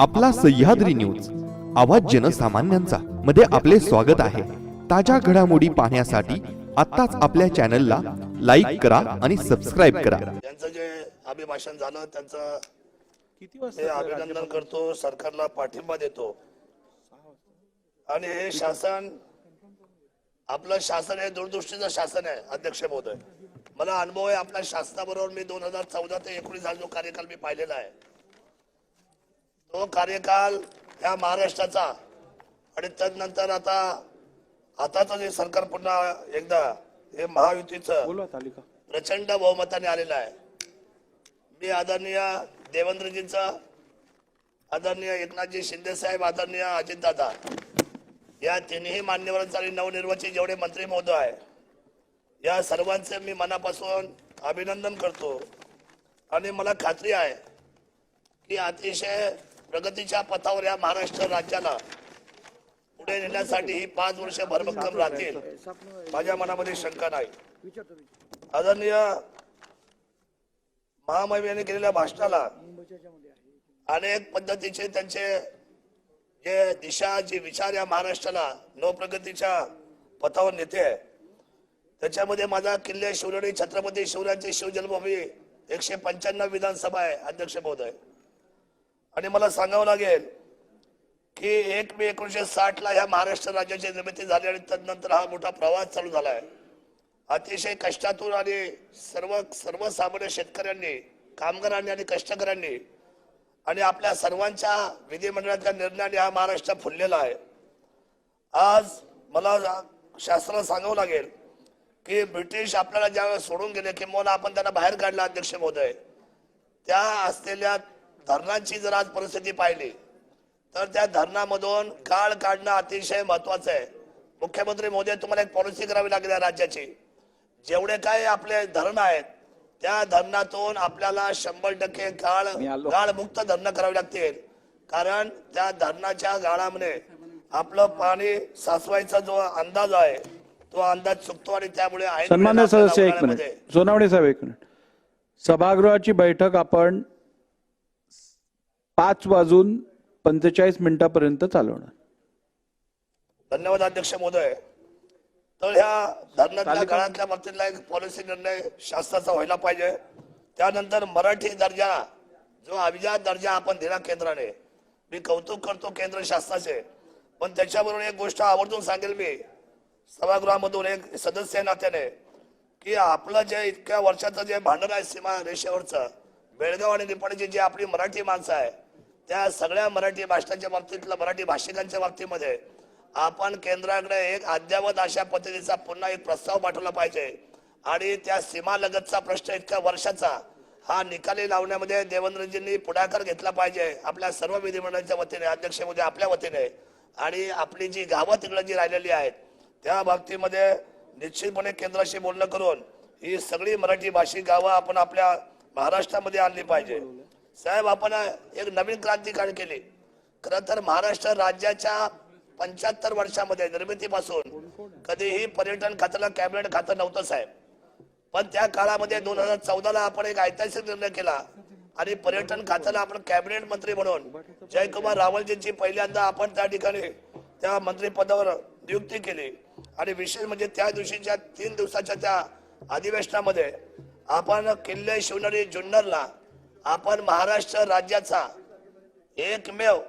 आपला सह्याद्री न्यूज आवाज जनसामान्यांचा मध्ये आपले स्वागत आहे. ताज्या घडामोडी पाहण्यासाठी आत्ताच आपल्या चॅनलला लाईक करा आणि सबस्क्राईब करा. त्यांचं जे अभिभाषण झालं त्यांचं किती वाजता अभिनंदन करतो सरकारला पाठिंबा देतो. आणि हे शासन आपलं शासन हे दूरदृष्टीचं शासन आहे अध्यक्ष महोदय. मला अनुभव आहे आपल्या शासनाबरोबर मी दोन हजार चौदा ते एकोणीस हा जो कार्यकाल मी पाहिलेला आहे तो कार्यकाल ह्या महाराष्ट्राचा. आणि त्यानंतर आता आताचं जे सरकार पुन्हा एकदा हे महायुतीचं प्रचंड बहुमताने आलेला आहे. मी आदरणीय देवेंद्रजींचा आदरणीय एकनाथजी शिंदे साहेब आदरणीय अजितदादा या तिन्ही मान्यवरांचा आणि नवनिर्वाचित जेवढे मंत्री महोदय आहे या सर्वांचे मी मनापासून अभिनंदन करतो. आणि मला खात्री आहे की अतिशय प्रगतीच्या पथावर या महाराष्ट्र राज्याला पुढे नेण्यासाठी ही पाच वर्ष भरभक्कम राहतील. माझ्या मनामध्ये शंका नाही. आदरणीय महामहिम यांनी केलेल्या भाषणाला अनेक पद्धतीचे त्यांचे जे दिशा जे विचार या महाराष्ट्राला नवप्रगतीच्या पथावर नेते आहे त्याच्यामध्ये माझा किल्ले शिवलडी छत्रपती शिवरायांची शिवजन्मभूमी एकशे पंच्याण्णव विधानसभा आहे अध्यक्ष महोदय. आणि मला सांगावं लागेल की एक मे एकोणीशे साठ ला ह्या महाराष्ट्र राज्याची निर्मिती झाली आणि तदनंतर हा मोठा प्रवास चालू झाला आहे. अतिशय कष्टातून आणि सर्व सर्वसामान्य शेतकऱ्यांनी कामगारांनी आणि कष्टकऱ्यांनी आणि आपल्या सर्वांच्या विधिमंडळातल्या निर्णयाने हा महाराष्ट्र फुललेला आहे. आज मला शास्त्राला सांगावं लागेल की ब्रिटिश आपल्याला ज्यावेळेस सोडून गेले किंवा आपण त्यांना बाहेर काढला अध्यक्ष महोदय त्या असलेल्या धरणांची जर आज परिस्थिती पाहिली तर त्या धरणामधून काळ काढणं अतिशय महत्वाचं आहे. मुख्यमंत्री महोदय तुम्हाला एक पॉलिसी करावी लागेल या राज्याची. जेवढे काय आपले धरण आहेत त्या धरणातून आपल्याला शंभर टक्के आलो. गाळमुक्त धरणं करावी लागतील. कारण त्या धरणाच्या गाळामध्ये आपलं पाणी साचवायचा जो अंदाज आहे तो अंदाज चुकतो आणि त्यामुळे सन्मान्य सदस्य एक मिनिट. सोनावणे साहेब एक मिनिट. सभागृहाची बैठक आपण पाच वाजून पंचेचाळीस मिनिटापर्यंत चालवणार. धन्यवाद अध्यक्ष महोदय. तर ह्या धरणातल्या तालिका- काळातल्या बाबतीतला एक पॉलिसी निर्णय शासनाचा व्हायला पाहिजे. त्यानंतर मराठी दर्जा जो अभिजात दर्जा आपण दिला केंद्राने मी कौतुक करतो केंद्र शासनाचे. पण त्याच्याबरोबर एक गोष्ट आवर्जून सांगेल मी. सभागृहामधून एक सदस्य नात्याने की आपलं जे इतक्या वर्षाचं जे भांडण आहे सीमा रेषेवरचं बेळगाव आणि निपाणीची जी आपली मराठी माणसं आहे त्या सगळ्या मराठी भाषणांच्या बाबतीतल्या मराठी भाषिकांच्या बाबतीमध्ये आपण केंद्राकडे एक अद्यावत अशा पद्धतीचा पुन्हा एक प्रस्ताव पाठवला पाहिजे. आणि त्या सीमालगतचा प्रश्न इतक्या वर्षाचा हा निकाली लावण्यामध्ये देवेंद्रजींनी पुढाकार घेतला पाहिजे आपल्या सर्व विधिमंडळाच्या वतीने अध्यक्ष मोदी आपल्या वतीने. आणि आपली जी गावं तिकडे जी राहिलेली आहेत त्या बाबतीमध्ये निश्चितपणे केंद्राशी बोलणं करून ही सगळी मराठी भाषिक गावं आपण आपल्या महाराष्ट्रामध्ये आणली पाहिजे. साहेब आपण एक नवीन क्रांती काळ केली. खर तर महाराष्ट्र राज्याच्या पंच्याहत्तर वर्षामध्ये निर्मितीपासून कधीही पर्यटन खात्याला कॅबिनेट खातं नव्हतं साहेब. पण त्या काळामध्ये दोन हजार चौदाला आपण एक ऐतिहासिक निर्णय केला आणि पर्यटन खात्याला आपण कॅबिनेट मंत्री म्हणून जयकुमार रावलजींची पहिल्यांदा आपण त्या ठिकाणी त्या मंत्री पदावर नियुक्ती केली. आणि विशेष म्हणजे त्या दिवशीच्या तीन दिवसाच्या त्या अधिवेशनामध्ये आपण किल्ले शिवनेरी जुन्नरला आपण महाराष्ट्र राज्याचा एकमेव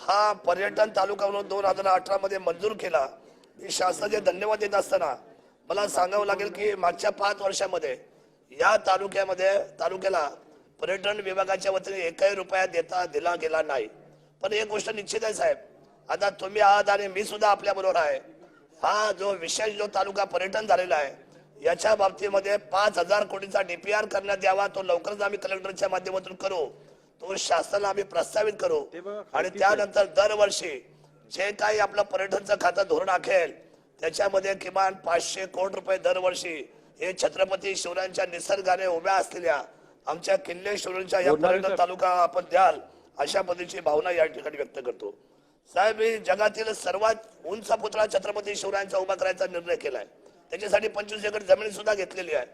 हा पर्यटन तालुका म्हणून दोन हजार अठरा मध्ये मंजूर केला. मी शासनाचे धन्यवाद देत असताना मला सांगावं लागेल की मागच्या पाच वर्षामध्ये या तालुक्यामध्ये तालुक्याला पर्यटन विभागाच्या वतीने एकही रुपया देता दिला गेला नाही. पण एक गोष्ट निश्चित आहे साहेब आता तुम्ही आहात आणि मी सुद्धा आपल्या बरोबर आहे. हा जो विशेष जो तालुका पर्यटन झालेला आहे याच्या बाबतीमध्ये पाच हजार कोटीचा डीपीआर करण्यात यावा तो लवकरच आम्ही कलेक्टरच्या माध्यमातून करू. तो शासनाला आम्ही प्रस्तावित करू. आणि त्यानंतर दरवर्षी जे काही आपलं पर्यटनचं खातं धोरण आखेल त्याच्यामध्ये किमान पाचशे कोटी रुपये दरवर्षी हे छत्रपती शिवरायांच्या निसर्गाने उभ्या असलेल्या आमच्या किल्ले शिवरायांच्या या पर्यटन. तालुका आपण द्याल अशा पद्धतीची भावना या ठिकाणी व्यक्त करतो. साहेब मी जगातील सर्वात उंच पुतळा छत्रपती शिवरायांचा उभा करायचा निर्णय केलाय. त्याच्यासाठी पंचवीस एकर जमीन सुद्धा घेतलेली आहे.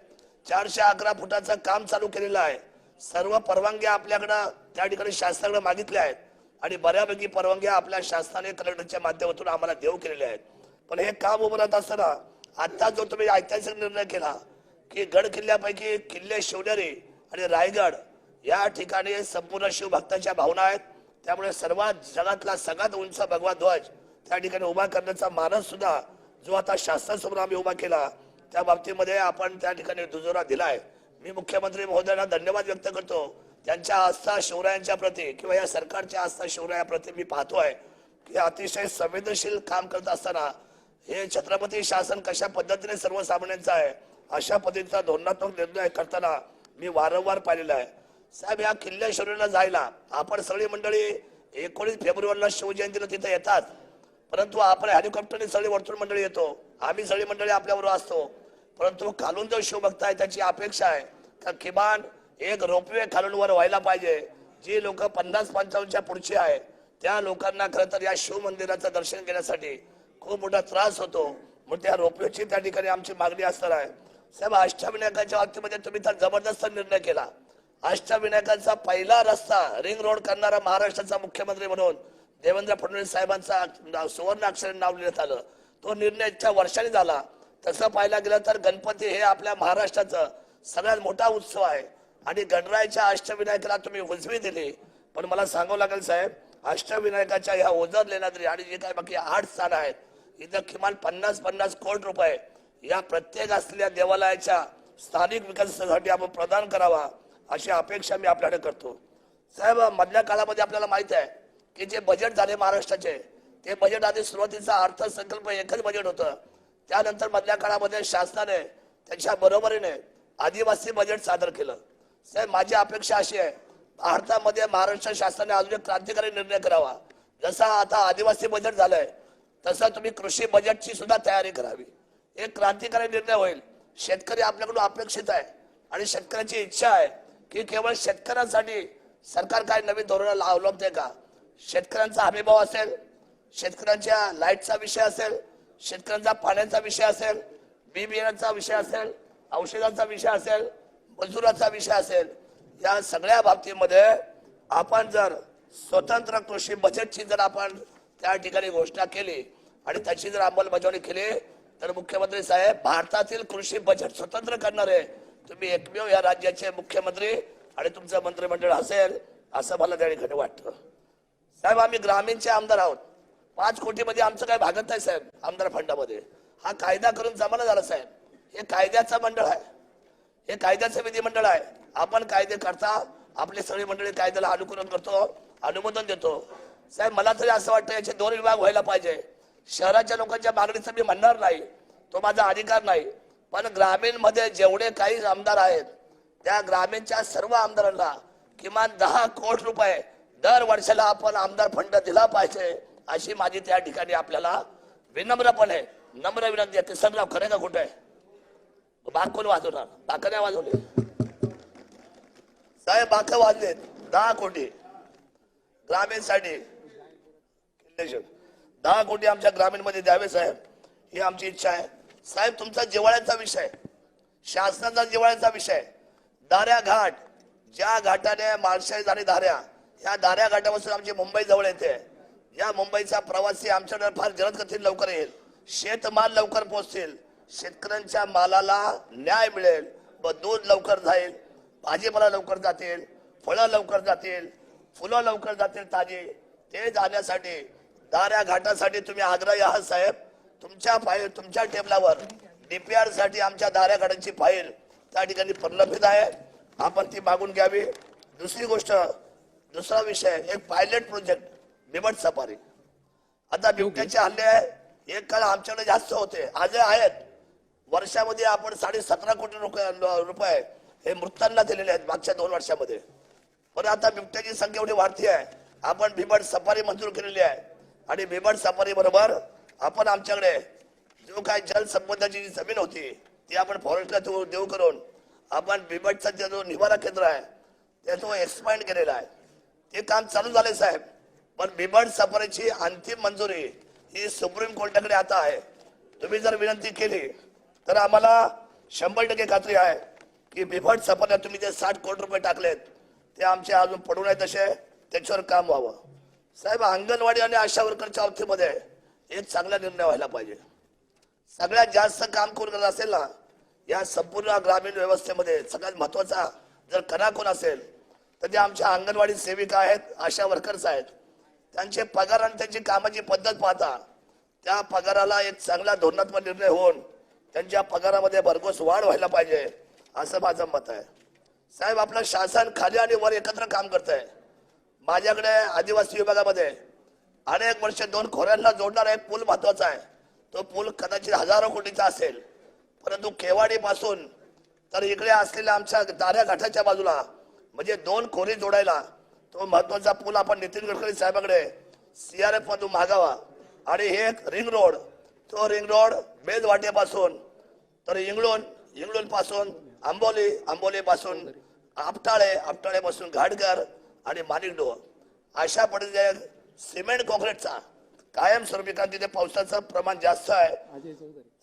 चारशे अकरा फुटाचं काम चालू केलेलं आहे. सर्व परवानग्या आपल्याकडं त्या ठिकाणी शासनाकडे मागितल्या आहेत. आणि बऱ्यापैकी परवानग्या आपल्या शासनाने कलेक्टरच्या माध्यमातून आम्हाला देऊ केलेल्या आहेत. पण हे काम उभं राहत असताना आता जो तुम्ही ऐतिहासिक निर्णय केला की गड किल्ल्यापैकी किल्ले शिवनेरी आणि रायगड या ठिकाणी संपूर्ण शिवभक्तांच्या भावना आहेत. त्यामुळे सर्वात जगातला सगळ्यात उंच भगवा ध्वज त्या ठिकाणी उभा करण्याचा मानस सुद्धा जो आता शासनासमोर आम्ही उभा केला त्या बाबतीमध्ये आपण त्या ठिकाणी दुजोरा दिलाय. मी मुख्यमंत्री महोदयांना धन्यवाद व्यक्त करतो. त्यांच्या आस्था शिवरायांच्या प्रती किंवा या सरकारच्या आस्था शिवरायाप्रती मी पाहतोय की अतिशय संवेदनशील काम करत असताना हे छत्रपती शासन कशा पद्धतीने सर्वसामान्यांचं आहे अशा पद्धतीचा धोरणात्मक निर्णय करताना मी वारंवार पाहिलेला आहे. साहेब या किल्ल्या शरीराला जायला आपण सगळी मंडळी एकोणीस फेब्रुवारीला शिवजयंतीला तिथे येतात. परंतु आपण हेलिकॉप्टरने सगळी वर्तुळ मंडळी येतो. आम्ही सगळी मंडळी आपल्याबरोबर असतो. परंतु खालून जो शिवभक्त आहे त्याची अपेक्षा आहे का किमान एक रोपवे खालून वर व्हायला पाहिजे. जी लोक पन्नास पंचावन्नच्या पुढची आहे त्या लोकांना खरं तर या शिव मंदिराचं दर्शन घेण्यासाठी खूप मोठा त्रास होतो. मग त्या रोपवेची त्या ठिकाणी आमची मागणी असणार आहे. साहेब अष्टविनायकाच्या बाबतीमध्ये तुम्ही तर जबरदस्त निर्णय केला. अष्टविनायकाचा पहिला रस्ता रिंग रोड करणारा महाराष्ट्राचा मुख्यमंत्री म्हणून देवेंद्र फडणवीस साहेबांचा नाव- सुवर्ण अक्षर नाव लिहिण्यात आलं. तो निर्णय इतक्या वर्षाने झाला. तसं पाहायला गेलं तर गणपती हे आपल्या महाराष्ट्राचं सगळ्यात मोठा उत्सव आहे. आणि गणरायाच्या अष्टविनायकाला तुम्ही उजवी दिली. पण मला सांगावं लागेल साहेब अष्टविनायकाच्या ह्या ओझर लेणाद्री आणि जे काय बाकी आठ स्थान आहेत इथं किमान पन्नास पन्नास कोटी रुपये या प्रत्येक असलेल्या देवालयाच्या स्थानिक विकासासाठी आपण प्रदान करावा अशी अपेक्षा मी आपल्याकडे करतो. साहेब मधल्या काळामध्ये आपल्याला माहीत आहे की जे बजेट झाले महाराष्ट्राचे ते बजेट आधी सुरुवातीचा अर्थसंकल्प एकच बजेट होतं. त्यानंतर मधल्या काळामध्ये शासनाने त्यांच्या बरोबरीने आदिवासी बजेट सादर केलं. साहेब माझी अपेक्षा अशी आहे भारतामध्ये महाराष्ट्र शासनाने अजून एक क्रांतिकारी निर्णय करावा. जसा आता आदिवासी बजेट झालंय तसं तुम्ही कृषी बजेटची सुद्धा तयारी करावी. एक क्रांतिकारी निर्णय होईल. शेतकरी आपल्याकडून अपेक्षित आहे आणि शेतकऱ्याची इच्छा आहे की केवळ शेतकऱ्यांसाठी सरकार काय नवीन धोरण अवलंबते का? शेतकऱ्यांचा हमीभाव असेल शेतकऱ्यांच्या लाईटचा विषय असेल शेतकऱ्यांचा पाण्याचा विषय असेल बी बियाण्याचा विषय असेल औषधांचा विषय असेल मजुराचा विषय असेल या सगळ्या बाबतीमध्ये आपण जर स्वतंत्र कृषी बजेटची जर आपण त्या ठिकाणी घोषणा केली आणि त्याची जर अंमलबजावणी केली तर मुख्यमंत्री साहेब भारतातील कृषी बजेट स्वतंत्र करणारे तुम्ही एकमेव या राज्याचे मुख्यमंत्री आणि तुमचं मंत्रिमंडळ असेल असं मला त्या ठिकाणी वाटतं. साहेब आम्ही ग्रामीणचे आमदार आहोत. पाच कोटीमध्ये आमचं काय भागत नाही साहेब आमदार फंडामध्ये. हा कायदा करून जमाना झाला साहेब. हे कायद्याचं मंडळ आहे. हे कायद्याचं विधिमंडळ आहे. आपण कायदे करता आपली सगळी मंडळी कायद्याला अनुकूलन करतो अनुमोदन देतो. साहेब मला तरी असं वाटतं याचे दोन विभाग व्हायला पाहिजे. शहराच्या लोकांच्या मागणीचं मी म्हणणार नाही. तो माझा अधिकार नाही. पण ग्रामीणमध्ये जेवढे काही आमदार आहेत त्या ग्रामीणच्या सर्व आमदारांना किमान दहा कोटी रुपये दर वर्षाला आपण आमदार फंड दिला पाहिजे अशी माझी त्या ठिकाणी आपल्याला विनम्रपणे नम्र विनंती आहे. किसनराव खरे का कुठे आहे? बाक कोण वाजवणार? बाक नाही वाजवले. साहेब बाक वाजलेत दहा कोटी. ग्रामीणसाठी साठी. दहा कोटी आमच्या ग्रामीणमध्ये द्यावे साहेब. ही आमची इच्छा आहे. साहेब तुमचा जिवाळ्याचा विषय शासनाचा जिवाळ्याचा विषय दाऱ्या घाट ज्या घाटाने माळशाई आणि दाऱ्या या दाऱ्या घाटापासून आमची मुंबई जवळ येते. या मुंबईचा प्रवासी आमच्याकडे फार जलद गतीने लवकर येईल. शेतमाल लवकर पोहोचतील. शेतकऱ्यांच्या मालाला न्याय मिळेल. व दूध लवकर जाईल. भाजीपाला लवकर जातील. फळं लवकर जातील. फुलं लवकर जातील ताजी. ते जाण्यासाठी दाऱ्या घाटासाठी तुम्ही आग्रही आहात साहेब. तुमच्या फाईल तुमच्या टेबलावर डीपीआरसाठी आमच्या दाऱ्या घाटांची फाईल त्या ठिकाणी प्रलंबित आहे. आपण ती मागून घ्यावी. दुसरी गोष्ट दुसरा विषय एक पायलट प्रोजेक्ट बिबट सफारी. आता बिबट्याचे हल्ले आहे एक काळ आमच्याकडे जास्त होते. आज आहेत. वर्षामध्ये आपण साडे सतरा कोटी रुपये रुपये हे मृतांना दिलेले आहेत मागच्या दोन वर्षामध्ये. पण आता बिबट्याची संख्या एवढी वाढती आहे. आपण बिबट सफारी मंजूर केलेली आहे. आणि बिबट सफारी बरोबर आपण आमच्याकडे जो काय जलसंपदाची जी जमीन होती ती आपण फॉरेस्टला देऊ करून आपण बिबटचा जे निवारा केंद्र आहे ते तो एक्सपांड केलेला आहे. ते काम चालू झाले साहेब. पण बिबट सफारीची अंतिम मंजुरी ही सुप्रीम कोर्टाकडे आता आहे. तुम्ही जर विनंती केली तर आम्हाला शंभर टक्के खात्री आहे की बिबट सफारीला तुम्ही जे साठ कोटी रुपये टाकलेत ते आमचे अजून पडू नये तसे त्याच्यावर काम व्हावं. साहेब अंगणवाडी आणि आशा वर्करच्या बाबतीमध्ये एक चांगला निर्णय व्हायला पाहिजे. सगळ्यात जास्त काम कोण करत असेल ना या संपूर्ण ग्रामीण व्यवस्थेमध्ये सगळ्यात महत्त्वाचा जर कणा कोण असेल तर त्या आमच्या अंगणवाडी सेविका आहेत आशा वर्कर्स आहेत. त्यांचे पगार आणि त्यांची कामाची पद्धत पाहता त्या पगाराला एक चांगला धोरणात्मक निर्णय होऊन त्यांच्या पगारामध्ये भरघोस वाढ व्हायला पाहिजे असं माझं मत आहे. साहेब आपलं शासन खाली आणि वर एकत्र काम करत आहे माझ्याकडे आदिवासी विभागामध्ये अनेक वर्ष दोन खोऱ्यांना जोडणारा एक पूल महत्त्वाचा आहे. तो पूल कदाचित हजारो कोटीचा असेल परंतु केवाडीपासून तर इकडे असलेल्या आमच्या दाऱ्या घाटाच्या बाजूला म्हणजे दोन खोरी जोडायला तो महत्त्वाचा पूल आपण नितीन गडकरी साहेबांकडे सीआरएफ मधून मागावा. आणि हे एक रिंग रोड तो रिंग रोड बेद वाटेपासून तर इंगळून इंगळून पासून आंबोली आंबोली पासून आपटाळे आपटाळे पासून घाटगर आणि माणिकडो अशा पद्धतीने सिमेंट कॉन्क्रीटचा कायमस्वरूपी कारण तिथे पावसाचं प्रमाण जास्त आहे.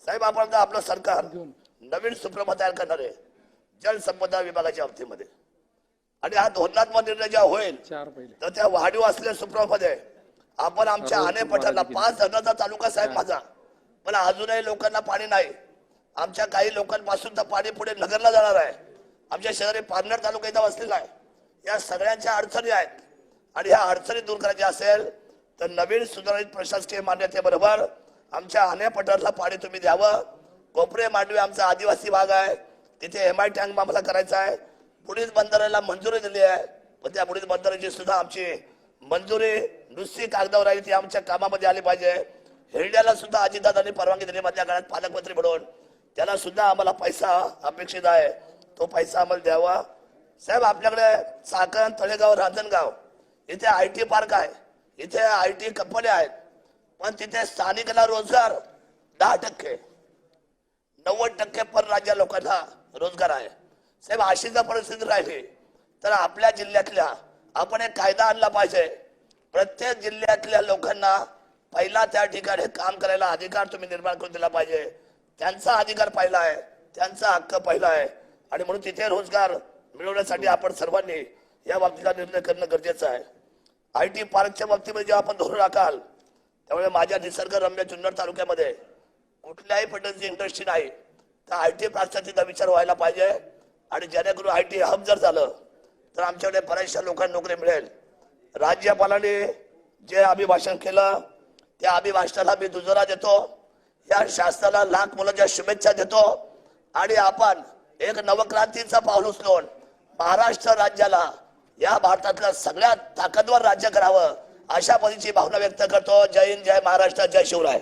साहेब आपण आपलं सरकार नवीन सुप्रभा तयार करणार आहे. जलसंपदा विभागाच्या बाबतीमध्ये आणि हा धोरणात्मक निर्णय जेव्हा होईल तर त्या वाढीव असलेल्या सुप्रभामध्ये आपण आमच्या आणे पठारला पाच धरणाचा तालुका साहेब माझा. पण अजूनही लोकांना पाणी नाही. आमच्या काही लोकांपासून तर पाणी पुढे नगरला जाणार आहे. आमच्या शेजारी पारनेर तालुका इथं वसलेला आहे. या सगळ्यांच्या अडचणी आहेत. आणि ह्या अडचणी दूर करायच्या असेल तर नवीन सुधारित प्रशासकीय मान्यतेबरोबर आमच्या आणे पठारला पाणी तुम्ही द्यावं. कोपरे मांडवे आमचा आदिवासी भाग आहे. तिथे एम आय टँक आम्हाला करायचा आहे. पुढील बंधाऱ्याला मंजुरी दिली आहे. पण त्या पुढील बंधाऱ्याची सुद्धा आमची मंजुरी नुसती कागदावर आहे ती आमच्या कामामध्ये आली पाहिजे. हिरड्याला सुद्धा अजितदादांनी परवानगी दिली मधल्या काळात पालकमंत्री म्हणून. त्याला सुद्धा आम्हाला पैसा अपेक्षित आहे. तो पैसा आम्हाला द्यावा. साहेब आपल्याकडे चाकण तळेगाव रांजणगाव इथे आय टी पार्क आहे. इथे आय टी कंपन्या आहेत. पण तिथे स्थानिकाला रोजगार दहा टक्के नव्वद टक्के परराज्य लोकांना रोजगार आहे. साहेब अशी जर परिस्थिती राहिली. तर आपल्या जिल्ह्यातल्या आपण एक कायदा आणला पाहिजे. प्रत्येक जिल्ह्यातल्या लोकांना पहिला त्या ठिकाणी काम करायला अधिकार तुम्ही निर्माण करून दिला पाहिजे. त्यांचा अधिकार पहिला आहे. त्यांचा हक्क पहिला आहे. आणि म्हणून तिथे रोजगार मिळवण्यासाठी आपण सर्वांनी या बाबतीचा निर्णय करणं गरजेचं आहे. आय टी पार्कच्या बाबतीमध्ये जेव्हा आपण धोरण राखाल त्यामुळे माझ्या निसर्गरम्य जुन्नर तालुक्यामध्ये कुठल्याही पद्धतीची इंडस्ट्री नाही. तर आय टी पार्कचा तिथं विचार व्हायला पाहिजे. आणि जेणेकरून आय टी हब जर झालं तर आमच्याकडे बऱ्याचशा लोकांना नोकरी मिळेल. राज्यपालाने जे अभिभाषण केलं त्या अभिभाषणाला मी दुजोरा देतो. या शासनाला लाख मुलांच्या शुभेच्छा देतो. आणि आपण एक नवक्रांतीचा पाऊल उचलून महाराष्ट्र राज्याला या भारतातलं सगळ्यात ताकदवर राज्य करावं अशा पद्धतीची भावना व्यक्त करतो. जय हिंद जय महाराष्ट्र जय शिवराय.